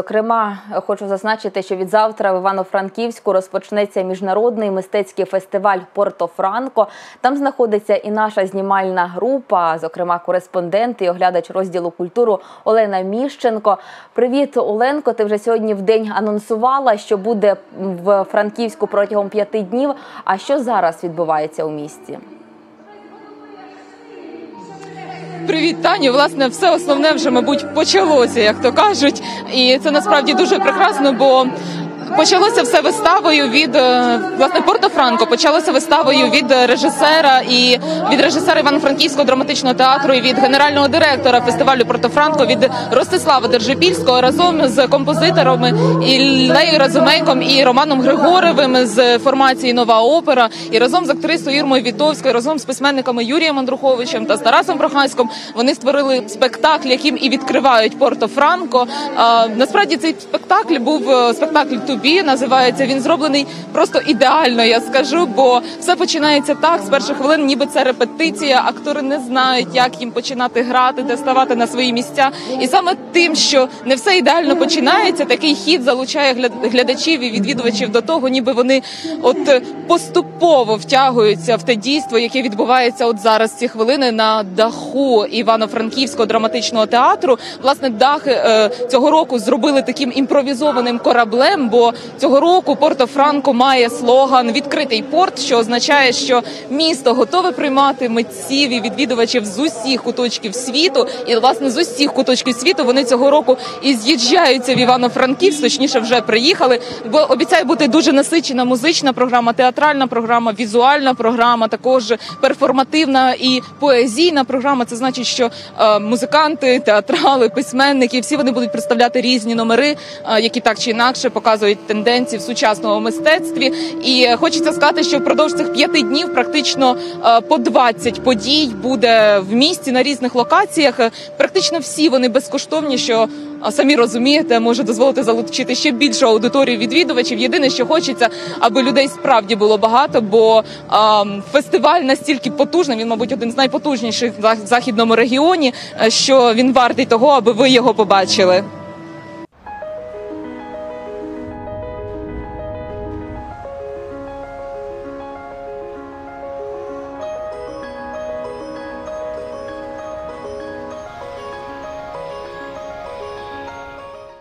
Зокрема, хочу зазначити, що від завтра в Івано-Франківську розпочнеться міжнародний мистецький фестиваль Порто-Франко. Там знаходиться і наша знімальна група, зокрема, кореспондент і оглядач розділу культуру Олена Міщенко. Привіт, Оленко. Ти вже сьогодні в день анонсувала, що буде в Франківську протягом п'яти днів. А що зараз відбувається у місті? Привіт, Таню. Власне, все основне вже, мабуть, почалося, як то кажуть, і це насправді дуже прекрасно, бо. Почалося все виставою від е, власне Порто Франко. Почалося виставою від режисера і від режисера Івано-Франківського драматичного театру і від генерального директора фестивалю Порто Франко від Ростислава Держипільського разом з композиторами Іллею Разумейком і Романом Григоревим з формації Нова опера і разом з актрисою Ірмою Вітовською, разом з письменниками Юрієм Андруховичем та Тарасом Прохаськом. Вони створили спектакль, яким і відкривають Порто Франко. Насправді цей спектакль був е, спектакль тобі називається. Він зроблений просто ідеально. Я скажу, бо все починається так з перших хвилин, ніби це репетиція. Актори не знають, як їм починати грати, де ставати на свої місця. І саме тим, що не все ідеально починається, такий хід залучає глядачів і відвідувачів до того, ніби вони от е, поступово втягуються в те дійство, яке відбувається от зараз ці хвилини на даху Івано-Франківського драматичного театру. Власне, дах е, цього року зробили таким імпровізованим кораблем. бо цього року Порто Франко має слоган Відкритий порт, що означає, що місто готове приймати митців і відвідувачів з усіх куточків світу, і власне з усіх куточків світу вони цього року і з'їжджаються в Івано-Франківськ, точніше вже приїхали. Бо обіцяє бути дуже насичена музична програма, театральна програма, візуальна програма, також перформативна і поезійна програма. Це значить, що е, музиканти, театрали, письменники всі вони будуть представляти різні номери, е, які так чи інакше показують тенденцій в сучасному мистецтві. І хочеться сказати, що впродовж цих п'яти днів практично е, по 20 подій буде в місті на різних локаціях. Практично всі вони безкоштовні. що самі розумієте, може дозволити залучити ще більшу аудиторію відвідувачів. Єдине, що хочеться, аби людей справді було багато, бо а, фестиваль настільки потужний. Він, мабуть, один з найпотужніших в західному регіоні, що він вартий того, аби ви його побачили.